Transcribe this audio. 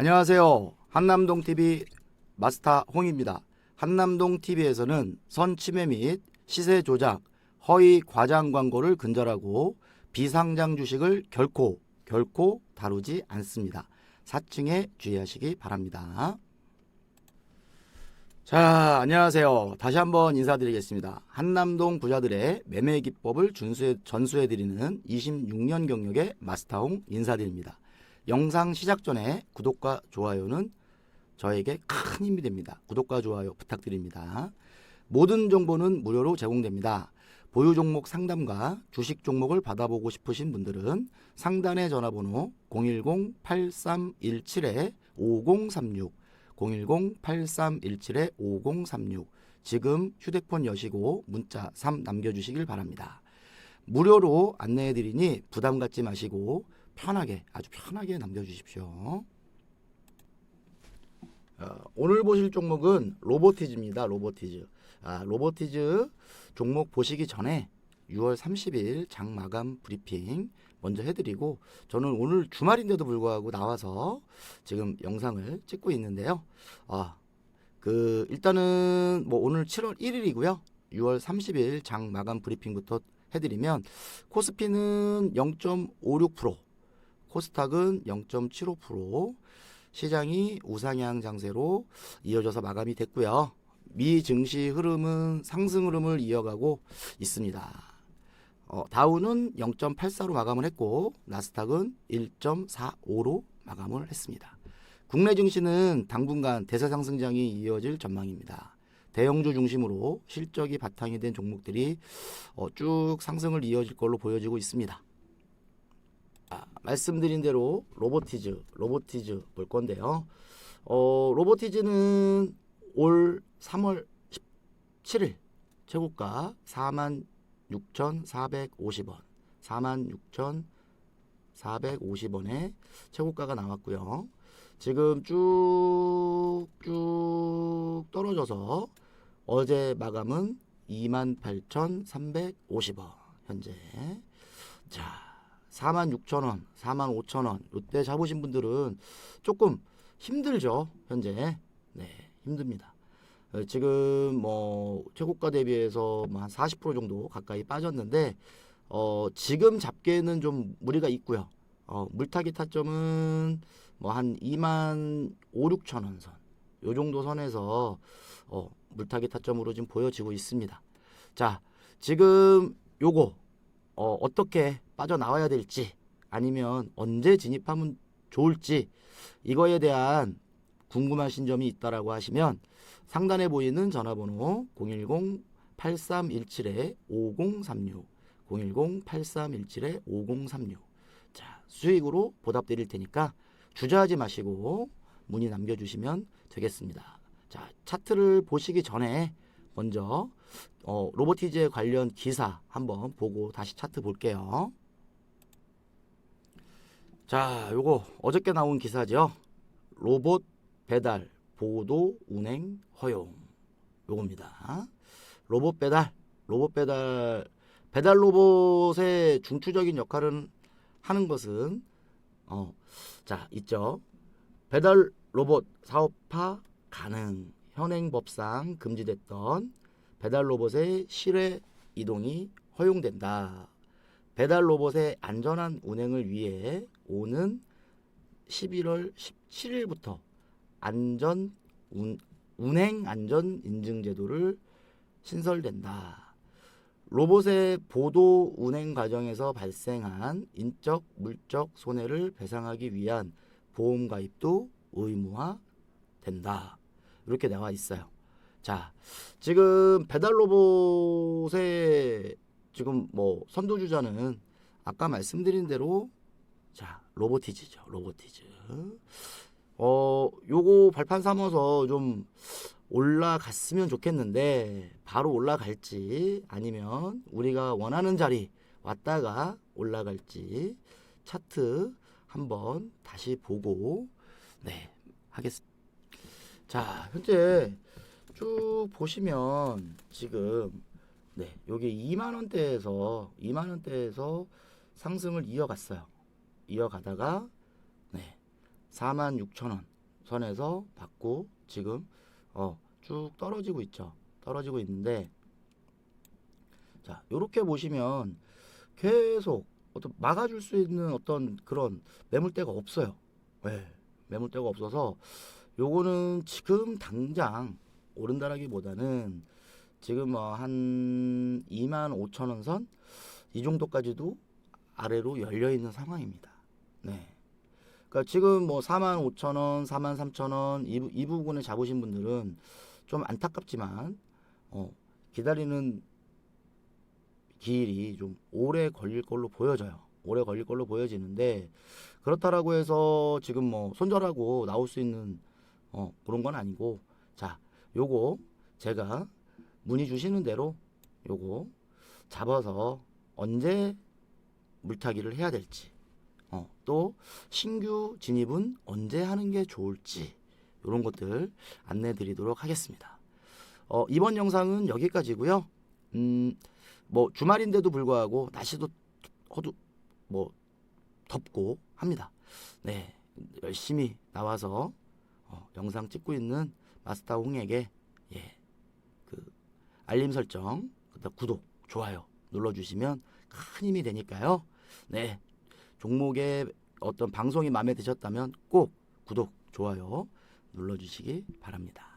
안녕하세요. 한남동 TV 마스터 홍입니다. 한남동 TV에서는 선침해 및 시세 조작, 허위 과장 광고를 근절하고 비상장 주식을 결코 결코 다루지 않습니다. 사칭에 주의하시기 바랍니다. 자, 안녕하세요. 다시 한번 인사드리겠습니다. 한남동 부자들의 매매 기법을 준수해, 전수해드리는 26년 경력의 마스터홍 인사드립니다. 영상 시작 전에 구독과 좋아요는 저에게 큰 힘이 됩니다. 구독과 좋아요 부탁드립니다. 모든 정보는 무료로 제공됩니다. 보유 종목 상담과 주식 종목을 받아보고 싶으신 분들은 상단의 전화번호 010-8317-5036 010-8317-5036 지금 휴대폰 여시고 문자 3 남겨주시길 바랍니다. 무료로 안내해드리니 부담 갖지 마시고 편하게 아주 편하게 남겨주십시오. 어, 오늘 보실 종목은 로보티즈입니다. 로보티즈. 아, 로보티즈 종목 보시기 전에 6월 30일 장 마감 브리핑 먼저 해드리고 저는 오늘 주말인데도 불구하고 나와서 지금 영상을 찍고 있는데요. 아, 그 일단은 뭐 오늘 7월 1일이고요. 6월 30일 장 마감 브리핑부터 해드리면 코스피는 0.56%, 코스닥은 0.75%, 시장이 우상향 장세로 이어져서 마감이 됐고요. 미 증시 흐름은 상승 흐름을 이어가고 있습니다. 어, 다우는 0.84로 마감을 했고 나스닥은 1.45로 마감을 했습니다. 국내 증시는 당분간 대세 상승장이 이어질 전망입니다. 대형주 중심으로 실적이 바탕이 된 종목들이 어, 쭉 상승을 이어질 걸로 보여지고 있습니다. 아, 말씀드린 대로 로보티즈, 로보티즈 볼 건데요. 어, 로보티즈는 올 3월 17일 최고가 46,450원, 46,450원에 최고가가 나왔고요. 지금 쭉쭉 떨어져서 어제 마감은 28,350원 현재 자 46,000원, 45,000원 이때 잡으신 분들은 조금 힘들죠 현재 네 힘듭니다. 어, 지금 뭐 최고가 대비해서 뭐한 40% 정도 가까이 빠졌는데 어, 지금 잡기에는 좀 무리가 있고요. 어, 물타기 타점은 뭐 한 2만 5, 6천 원 선. 요 정도 선에서 어, 물타기 타점으로 지금 보여지고 있습니다. 자, 지금 요거 어, 어떻게 빠져나와야 될지 아니면 언제 진입하면 좋을지 이거에 대한 궁금하신 점이 있다라고 하시면 상단에 보이는 전화번호 010-8317-5036 010-8317-5036 자, 수익으로 보답 드릴 테니까 주저하지 마시고 문의 남겨주시면 되겠습니다. 자, 차트를 보시기 전에 먼저 어, 로보티즈에 관련 기사 한번 보고 다시 차트 볼게요. 자, 요거 어저께 나온 기사죠. 로봇 배달 보도 운행 허용. 요겁니다. 로봇 배달, 로봇 배달 배달 로봇의 중추적인 역할은 하는 것은 어, 자, 있죠. 배달 로봇 사업화 가능. 현행 법상 금지됐던 배달 로봇의 실외 이동이 허용된다. 배달 로봇의 안전한 운행을 위해 오는 11월 17일부터 안전 운, 운행 안전 인증 제도를 신설된다. 로봇의 보도 운행 과정에서 발생한 인적 물적 손해를 배상하기 위한 보험 가입도 의무화된다. 이렇게 나와 있어요. 자, 지금 배달 로봇의 지금 뭐 선도주자는 아까 말씀드린 대로 자 로보티즈죠, 로보티즈. 어, 요거 발판 삼아서 좀 올라갔으면 좋겠는데 바로 올라갈지 아니면 우리가 원하는 자리 왔다가 올라갈지 차트 한번 다시 보고 네 하겠습니다. 자 현재 쭉 보시면 지금 네 여기 2만 원대에서 2만 원대에서 상승을 이어갔어요. 이어가다가 네 4만 6천 원 선에서 받고 지금 어, 쭉 떨어지고 있죠. 떨어지고 있는데 자, 요렇게 보시면 계속 어떤 막아줄 수 있는 어떤 그런 매물대가 없어요. 네, 매물대가 없어서 요거는 지금 당장 오른다라기보다는 지금 뭐 한 2만 5천 원 선 이 정도까지도 아래로 열려 있는 상황입니다. 네. 그러니까 지금 뭐 4만 5천 원, 4만 3천 원, 이, 부- 이 부분을 잡으신 분들은 좀 안타깝지만, 어, 기다리는 길이 좀 오래 걸릴 걸로 보여져요. 오래 걸릴 걸로 보여지는데, 그렇다라고 해서 지금 뭐 손절하고 나올 수 있는, 어, 그런 건 아니고, 자, 요거 제가 문의 주시는 대로 요거 잡아서 언제 물타기를 해야 될지, 어, 또 신규 진입은 언제 하는 게 좋을지 이런 것들 안내 드리도록 하겠습니다. 어, 이번 영상은 여기까지고요. 음, 뭐 주말인데도 불구하고 날씨도 어두 뭐 덥고 합니다. 네, 열심히 나와서 어, 영상 찍고 있는 마스터 홍에게 알림 설정, 그다음 구독, 좋아요 눌러주시면 큰 힘이 되니까요. 네, 종목의 어떤 방송이 마음에 드셨다면 꼭 구독, 좋아요 눌러주시기 바랍니다.